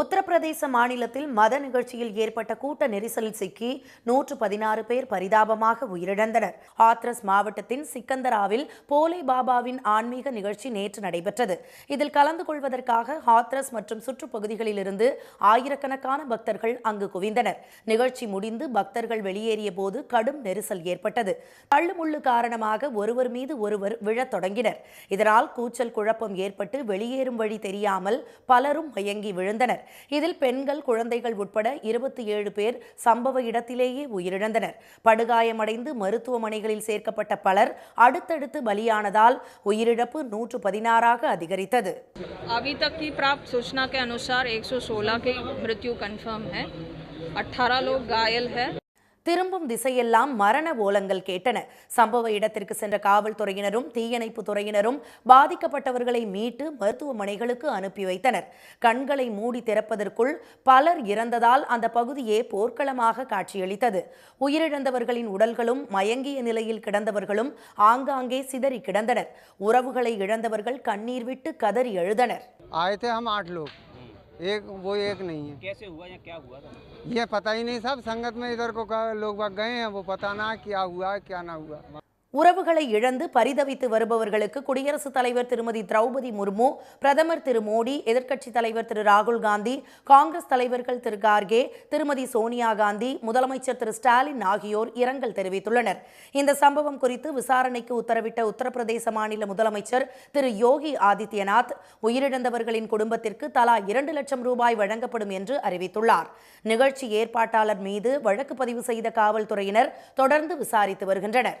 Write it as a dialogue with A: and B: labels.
A: உத்தரப்பிரதேச மாநிலத்தில் மத நிகழ்ச்சியில் ஏற்பட்ட கூட்ட நெரிசலில் சிக்கி நூற்று பதினாறு பேர் பரிதாபமாக உயிரிழந்தனர். ஹாத்ரஸ் மாவட்டத்தின் சிக்கந்தராவில் போலே பாபாவின் ஆன்மீக நிகழ்ச்சி நேற்று நடைபெற்றது. இதில் கலந்து கொள்வதற்காக ஹாத்ரஸ் மற்றும் சுற்றுப்பகுதிகளிலிருந்து ஆயிரக்கணக்கான பக்தர்கள் அங்கு குவிந்தனர். நிகழ்ச்சி முடிந்து பக்தர்கள் வெளியேறிய போது கடும் நெரிசல் ஏற்பட்டது. தள்ளுமுள்ளு காரணமாக ஒருவர் மீது ஒருவர் விழத் தொடங்கினர். இதனால் கூச்சல் குழப்பம் ஏற்பட்டு வெளியேறும் வழி தெரியாமல் பலரும் மயங்கி விழுந்தனர். இதில் பெண்கள் குழந்தைகள் உட்பட இருபத்தி ஏழு பேர் சம்பவ இடத்திலேயே உயிரிழந்தனர் படுகாயமடைந்து மருத்துவமனைகளில் சேர்க்கப்பட்ட பலர் அடுத்தடுத்து பலியானதால் உயிரிழப்பு நூற்று பதினாறாக அதிகரித்தது
B: अभी तक की प्राप्त सूचना के अनुसार 116 की मृत्यु कंफर्म है 18 लोग घायल है
A: திரும்பும் திசையெல்லாம் மரண ஓலங்கள் கேட்டன. சம்பவ இடத்திற்கு சென்ற காவல்துறையினரும் தீயணைப்பு துறையினரும் பாதிக்கப்பட்டவர்களை மீட்டு மருத்துவமனைகளுக்கு அனுப்பி வைத்தனர். கண்களை மூடி திறப்பதற்குள் பலர் இறந்ததால் அந்த பகுதியே போர்க்களமாக காட்சியளித்தது. உயிரிழந்தவர்களின் உடல்களும் மயங்கிய நிலையில் கிடந்தவர்களும் ஆங்காங்கே சிதறி கிடந்தனர். உறவுகளை இழந்தவர்கள் கண்ணீர் விட்டு கதறி எழுதனர்.
C: एक वो एक नहीं है।
D: कैसे हुआ या क्या हुआ था?
C: ये पता ही नहीं सब संगत में इधर को लोग गए हैं वो पता ना क्या हुआ क्या ना हुआ।
A: உறவுகளை இழந்து பரிதவித்து வருபவர்களுக்கு குடியரசுத் தலைவர் திருமதி திரௌபதி முர்மு பிரதமர் திரு மோடி எதிர்க்கட்சித் தலைவர் திரு ராகுல் காந்தி காங்கிரஸ் தலைவர்கள் திரு கார்கே திருமதி சோனியா காந்தி முதலமைச்சர் திரு ஸ்டாலின் ஆகியோர் இரங்கல் தெரிவித்துள்ளனர். இந்த சம்பவம் குறித்து விசாரணைக்கு உத்தரவிட்ட உத்தரப்பிரதேச மாநில முதலமைச்சர் திரு யோகி ஆதித்யநாத் உயிரிழந்தவர்களின் குடும்பத்திற்கு தலா இரண்டு லட்சம் ரூபாய் வழங்கப்படும் என்று அறிவித்துள்ளார். நிகழ்ச்சி ஏற்பாட்டாளர் மீது வழக்கு பதிவு செய்த காவல்துறையினர் தொடர்ந்து விசாரித்து வருகின்றனர்.